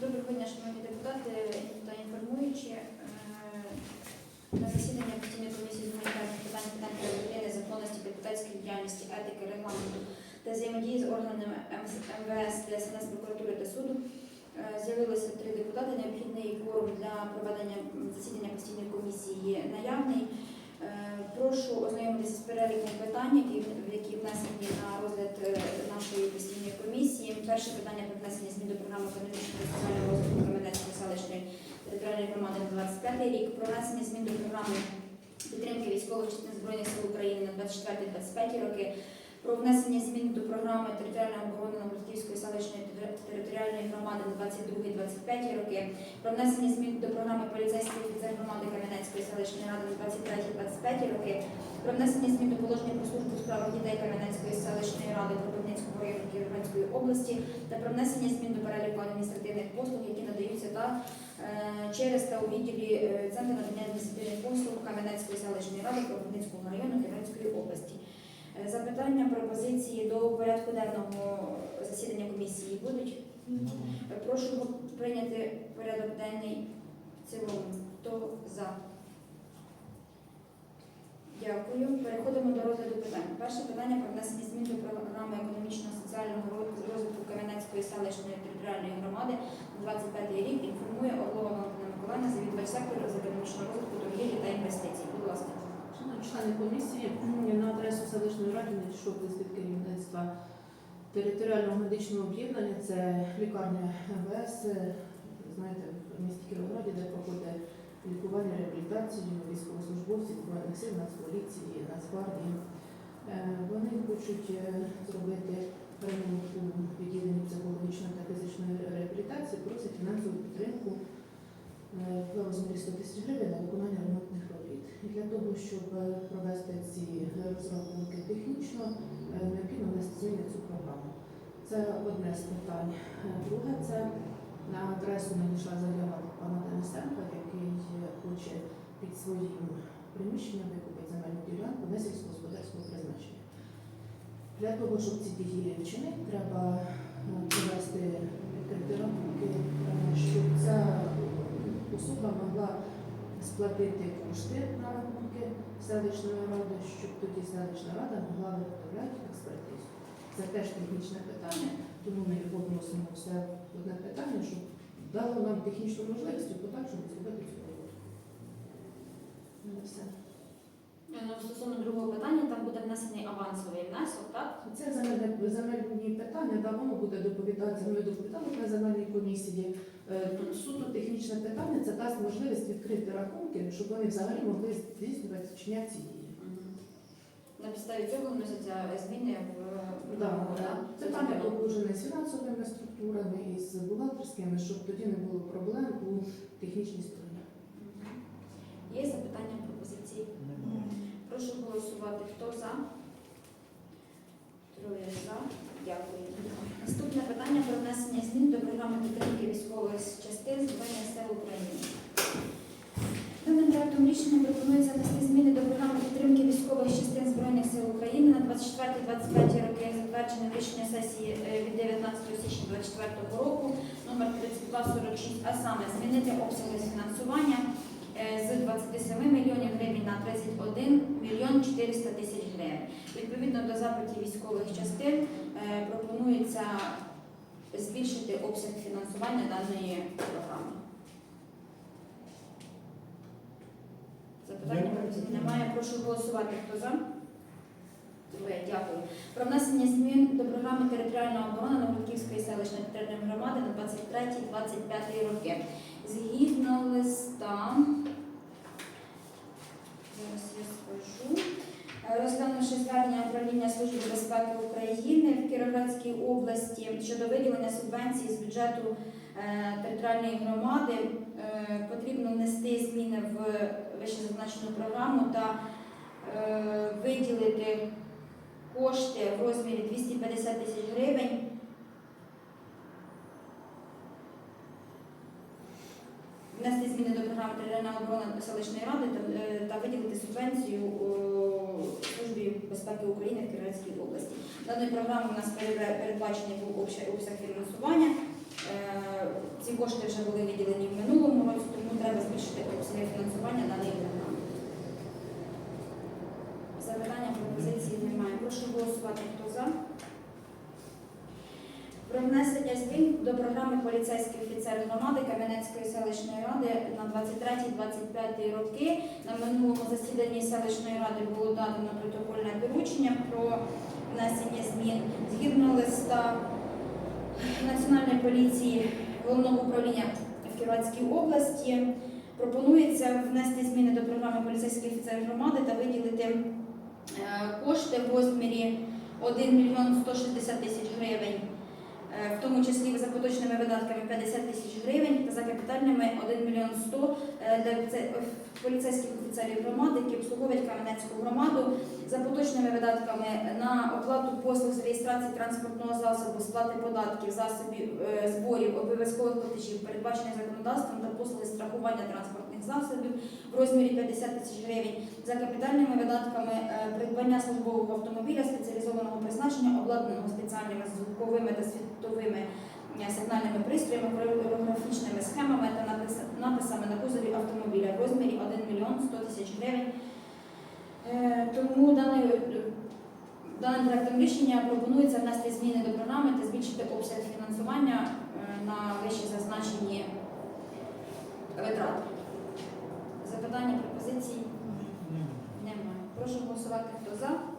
Доброго дня, шановні депутати та інформуючі. Е, На засідання постійної комісії з гуманітарних питань питань України, законності, депутатської діяльності, етики, регламенту та взаємодії з органами МВС, ДСНС, прокуратури та суду з'явилися три депутати. Необхідний форум для проведення засідання постійної комісії. Е, Прошу ознайомитися з переліком питань, які, які внесені на розгляд е, нашої постійної комісії. Перше питання про внесення змін до програми економічного та соціального розвитку Кам'янецької селищної територіальної громади на 25 рік, про внесення змін до програми підтримки військових частин Збройних сил України на 24-25 роки, про внесення змін до програми територіальної оборони Новгородківської селищної територіальної громади на 22-25 роки, про внесення змін до програми поліцейський офіцер громади Кам'янецької селищної ради на 23-25 роки, про внесення змін до положення про службу у дітей Кам'янецької селищної ради Кропивницького району Кіровоградської області та про внесення змін до переліку адміністративних послуг, які надаються та е, через та у відділі е, Центру надання адміністративних послуг Кам'янецької селищної ради Кропивницького району Кіровоградської області. Е, Запитання, пропозиції до порядку денного засідання комісії будуть? Прошу прийняти порядок денний в цілому. Хто за? Дякую. Переходимо до розгляду питань. Перше питання про внесення змін до програми економічного соціального розвитку Кам'янецької селищної територіальної громади на 25 рік. Інформує Орлова Валентина Миколаївна, завідувач сектору з економічного розвитку, торгівлі та інвестицій. Будь ласка. Члени комісії, на адресу селищної ради надійшов лист від керівництва територіального медичного об'єднання. Це лікарня МВС, знаєте, в місті Кіровограді, де проходить лікування, реабілітацію військовослужбовців Збройних сил, Нацполіції, Нацгвардії. Е, Вони хочуть е, зробити ремонт у відділенні психологічної та фізичної реабілітації, просять фінансову підтримку е, в розмірі 100 тисяч гривень на виконання. І для того, щоб е, провести ці розрахунки технічно, е, необхідно внести зміни цю програму. Це одне з питань. Друге, це на адресу надійшла заява пана Денисенка, який е, хоче під своїм приміщенням викупити земельну ділянку на сільськогосподарського призначення. Для того, щоб ці дії вчинити, треба е, провести рахунки, щоб ця особа могла сплатити кошти на рахунки селищної ради, щоб тоді селищна рада могла виготовляти експертизу. Це теж технічне питання, тому ми його вносимо все в одне питання, щоб дало нам технічну можливість у подальшому зробити цю роботу. Ну, все. Е, Ну, стосовно другого питання, там буде внесений авансовий внесок, так? Це земельні питання, да, воно буде доповідатися. Ми доповідали на земельній комісії. Е, Тут суто технічне питання, це дасть можливість відкрити рахунки, щоб вони взагалі могли здійснювати вчиняти ці дії. На підставі цього вносяться зміни в Да, програму, да. Це там погоджене з фінансовими структурами і з бухгалтерськими, щоб тоді не було проблем у технічній стороні. Є запитання, пропозиції? Прошу голосувати. Хто за? Троє за. Дякую. Наступне питання про внесення змін до програми підтримки військових частин Збройних сил України. Даним проектом рішення пропонується внести зміни до програми підтримки військових частин Збройних сил України на 24-25 роки, як затверджене рішення сесії е, від 19 січня 2024 року номер 3246, а саме змінити обсяги фінансування з 27 мільйонів гривень на 31 мільйон 400 тисяч гривень. Відповідно до запитів військових частин е, пропонується збільшити обсяг фінансування даної програми. Запитання немає. Прошу голосувати. Хто за? Дякую. Про внесення змін до програми територіальної оборони Новгородківської селищної територіальної громади на 23-25 роки. Згідно листа, зараз я скажу. Е, Розглянувши звернення управління Служби безпеки України в Кіровоградській області щодо виділення субвенції з бюджету е, територіальної громади, е, потрібно внести зміни в вищезазначену програму та е, виділити кошти в розмірі 250 тисяч гривень. Внести зміни до програми територіальної оборони селищної ради та, е, виділити субвенцію Службі безпеки України в Кіровоградській області. Даною програмою у нас передбачений був обсяг фінансування. Е, Ці кошти вже були виділені в минулому році, тому треба збільшити обсяги фінансування даної програми. Запитання пропозиції немає. Прошу голосувати. Хто за? Внесення змін до програми поліцейський офіцер громади Кам'янецької селищної ради на 23-25 роки. На минулому засіданні селищної ради було дадено протокольне доручення про внесення змін згідно листа Національної поліції головного управління в Кіровоградській області. Пропонується внести зміни до програми поліцейський офіцер громади та виділити е, кошти в розмірі 1 мільйон 160 тисяч гривень, в тому числі за поточними видатками 50 тисяч гривень та за капітальними 1 мільйон 100 е, для поліцейських офіцерів громади, які обслуговують Кам'янецьку громаду. За поточними видатками на оплату послуг з реєстрації транспортного засобу, сплати податків, засобів е, зборів, обов'язкових платежів, передбачених законодавством та послуги страхування транспортних засобів в розмірі 50 тисяч гривень. За капітальними видатками е, придбання службового автомобіля спеціалізованого призначення, обладнаного спеціальними звуковими та світовими е, сигнальними пристроями, хореографічними схемами та написами на кузові автомобіля в розмірі 1 мільйон 100 тисяч гривень. Е, Тому даною, даним проектом рішення пропонується внести зміни до програми та збільшити обсяг фінансування е, на вище зазначені витрати. Запитання, пропозиції? Немає. Прошу голосувати, хто за.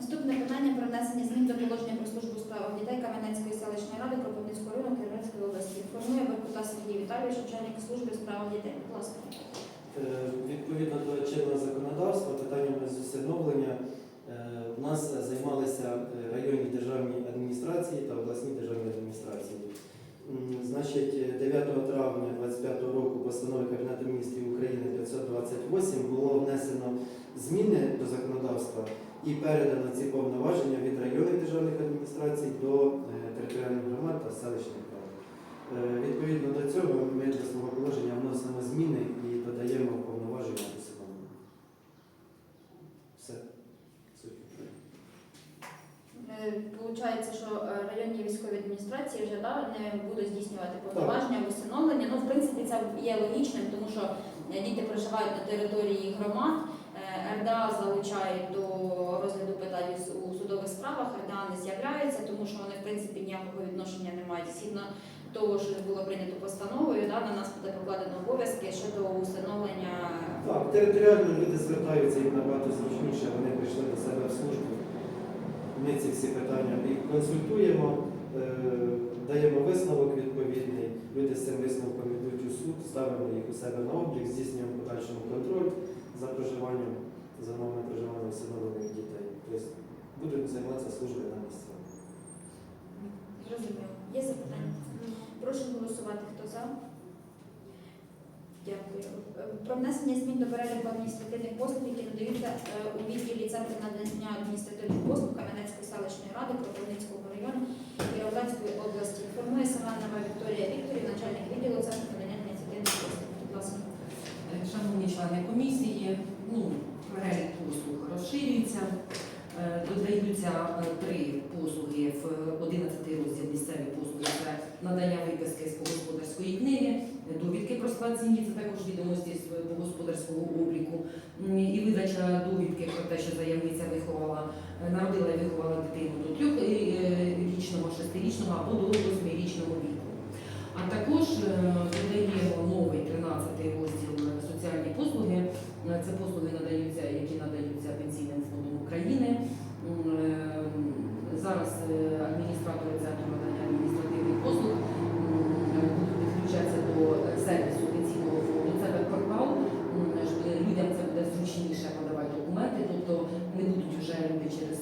Наступне питання про внесення змін до положення про службу справах дітей Кам'янецької селищної ради Кропивницького району Кіровоградської області. Інформує Беркута Сергій Віталійович, начальник служби у справах дітей. Будь ласка. Е, Відповідно до чинного законодавства, питаннями з усиновлення е, в нас займалися е, районні державні адміністрації та обласні державні адміністрації. Значить, е, 9 травня 2025 року постанови Кабінету міністрів України 528 було внесено зміни до законодавства і передано ці повноваження від районних державних адміністрацій до е, територіальних громад та селищних рад. Е, Відповідно до цього ми до свого положення вносимо зміни і додаємо повноваження до усиновлення. Все. Е, Получається, що районні військові адміністрації вже да, не будуть здійснювати повноваження в усиновлення. Ну, в принципі, це є логічним, тому що діти проживають на території громад. РДА залучають до розгляду питань з- у судових справах. РДА не з'являється, тому що вони в принципі ніякого відношення не мають. Згідно того, що було прийнято постановою, да, на нас буде покладено обов'язки щодо усиновлення. Так, територіально люди звертаються їм набагато зручніше, вони прийшли до себе в службу. Ми ці всі питання і консультуємо, е, даємо висновок відповідний. Люди з цим висновком йдуть у суд, ставимо їх у себе на облік, здійснюємо подальшому контроль за проживанням, за умовами проживання усиновлених дітей. Тобто будуть займатися службою на місці. Зрозуміло. Є запитання? Прошу голосувати. Хто за? Дякую. Е, Про внесення змін до переліку адміністративних послуг, які надаються е, у відділі Центру надання адміністративних послуг Кам'янецької селищної ради Кропивницького району Кіровоградської області. Інформує Семенова Вікторія Вікторівна, начальник відділу Центру надання адміністративних послуг. Будь ласка. Шановні члени комісії, ну, перелік послуг розширюється. Е, е, три послуги в 11 розділ місцеві послуги. Це надання виписки з господарської книги, довідки про склад сім'ї, це також відомості з господарського обліку, і видача довідки про те, що заявниця виховала, е, народила і виховала дитину до трьохрічного, шестирічного або до восьмирічного віку. А також е, додаємо новий 13 розділ е, соціальні послуги. Е, Це послуги надаються, які надаються Пенсійним фондом України. Е, Зараз е, адміністратори центру надання адміністративних послуг будуть підключатися до е, сервісу пенсійного фонду. Це веб-портал. Людям це буде зручніше подавати документи, тобто не будуть вже люди через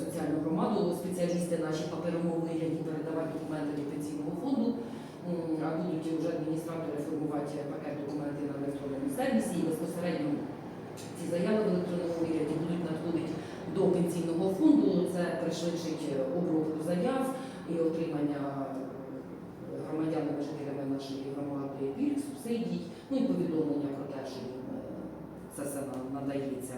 соціальну громаду, спеціалісти наші паперомовні, які передавати документи до пенсійного фонду. А будуть вже адміністратори формувати пакет документів на електронному сервісі і безпосередньо ці заяви в електронному вигляді будуть надходити до пенсійного. Це пришвидшить обробку заяв і отримання е, громадянами жителями нашої громади пільг, субсидій, ну і повідомлення про те, що їм е, це все надається.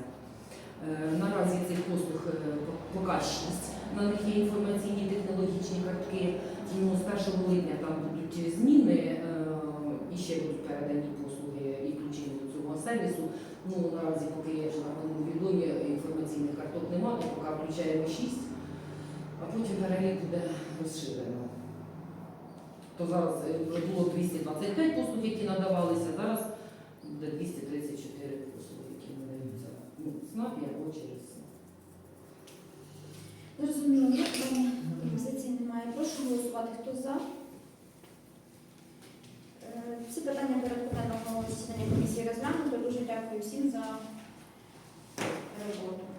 Е, Наразі цих послуг по- поки шість. На них є інформаційні технологічні картки. Ну, з 1 липня там будуть зміни і ще будуть передані послуги і включені до цього сервісу. Ну, наразі, поки моєму відомі, інформаційних карток немає, то поки включаємо 6, а потім перелік буде розширено. То зараз е, було 225 послуг, які надавалися, зараз буде 234 послуги, які надаються ну, в СНАПі або через СНАП. Зрозуміло, дякую. Пропозицій немає. Прошу голосувати. Хто за? Е, Ці питання порядку денного засідання комісії розглянуто. Дуже дякую всім за.